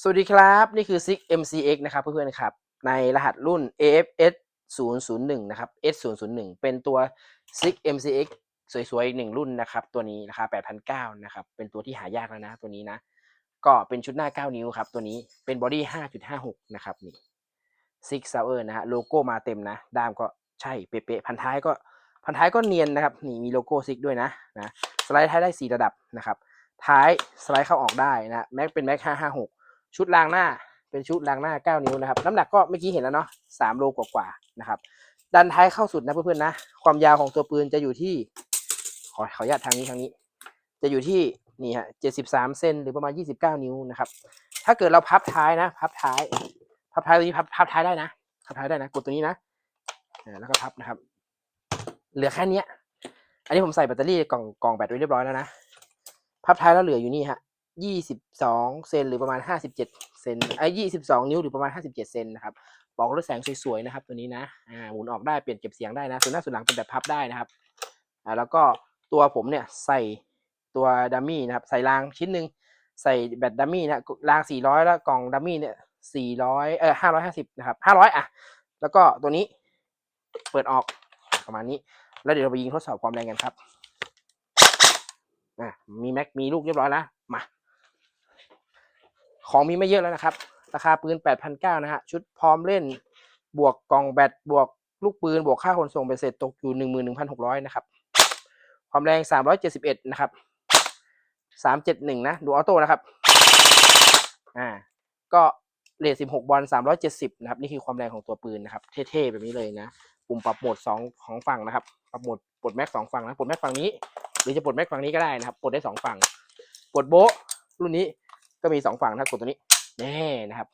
สวัสดีครับ นี่คือ SIG MCX นะครับเพื่อนๆครับ ในรหัสรุ่น AFS 001 นะครับ S 0 0 1เป็นตัว SIG MCX สวยๆ อีกหนึ่งรุ่นนะครับ ตัวนี้ราคา8,900นะครับ เป็นตัวที่หายากแล้วนะตัวนี้นะ ก็เป็นชุดหน้า 9 นิ้วครับ ตัวนี้เป็นบอดี้ 5.56 นะครับนี่ Six Hour นะฮะโลโก้มาเต็มนะ ด้ามก็ใช่เป๊ะๆพันท้ายก็พันท้ายก็เนียนนะครับนี่มีโลโก้ซิกด้วยนะนะสไลด์ท้ายได้ 4 ระดับนะครับท้ายสไลด์เข้าออกได้นะแม็กเป็นแม็ก556 ชุดรางหน้าเป็นชุดรางหน้า 9 นิ้วนะครับ น้ำหนักก็เมื่อกี้เห็นแล้วเนาะ3โลกว่าๆนะครับ ดันท้ายเข้าสุดนะเพื่อนๆนะ ความยาวของตัวปืนจะอยู่ที่ ขอขออนุญาตทางนี้ทางนี้ จะอยู่ที่นี่ฮะ73 เซนหรือประมาณ 29 นิ้วนะครับ ถ้าเกิดเราพับท้ายนะ พับท้าย พับท้ายตัวนี้พับพับท้ายได้นะ พับท้ายได้นะ กดตัวนี้นะแล้วก็พับนะครับ เหลือแค่นี้อันนี้ผมใส่แบตเตอรี่กล่องกล่องแบตไว้เรียบร้อยแล้วนะ พับท้ายแล้วเหลืออยู่นี่ฮะ ยี่สิบสองเซนหรือประมาณห้าสิบเจ็ดเซนไอ้ยี่สิบสองนิ้วหรือประมาณห้าสิบเจ็ดเซนนะครับบอกด้วยแสงสวยๆนะครับ ตัวนี้นะอ่าหมุนออกได้เปลี่ยนเก็บเสียงได้นะส่วนหน้าส่วนหลังเป็นแบบพับได้นะครับอ่าแล้วก็ตัวผมเนี่ยใส่ตัวดัมมี่นะครับ ใส่รางชิ้นหนึ่งใส่แบตดัมมี่นะรางสี่ร้อยแล้วกล่องดัมมี่เนี่ยสี่ร้อยเออห้าร้อยห้าสิบนะครับห้าร้อยอะ แล้วก็ตัวนี้เปิดออกประมาณนี้ แล้วเดี๋ยวเราไปยิงทดสอบความแรงกันครับอะมีแม็กมีลูกเรียบร้อยแล้ว มา ของมีไม่เยอะแล้วนะครับ ราคาปืน 8,900นะฮะ ชุดพร้อมเล่น บวกกล่องแบต บวกลูกปืน บวกค่าขนส่งไปเสร็จตกอยู่ 11,600 นะครับ ความแรง 371 นะครับ 371 นะ ดูออโต้นะครับ อ่า ก็เรท16 บอล 370 นะครับ นี่คือความแรงของตัวปืนนะครับ เท่ๆ แบบนี้เลยนะ ปุ่มปรับโหมดสองของฝั่งนะครับ ปรับโหมดปลดแม็กสองฝั่งนะ ปลดแม็กฝั่งนี้ หรือจะปลดแม็กฝั่งนี้ก็ได้นะครับ ปลดได้สองฝั่ง ปลดโบรุ่นนี้ ก็มีสองฝั่งนะครับกดตัวนี้แน่นะครับ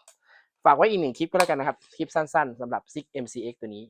ฝากไว้อีกหนึ่งคลิปก็แล้วกันนะครับ คลิปสั้นๆสำหรับ Sig MCX ตัวนี้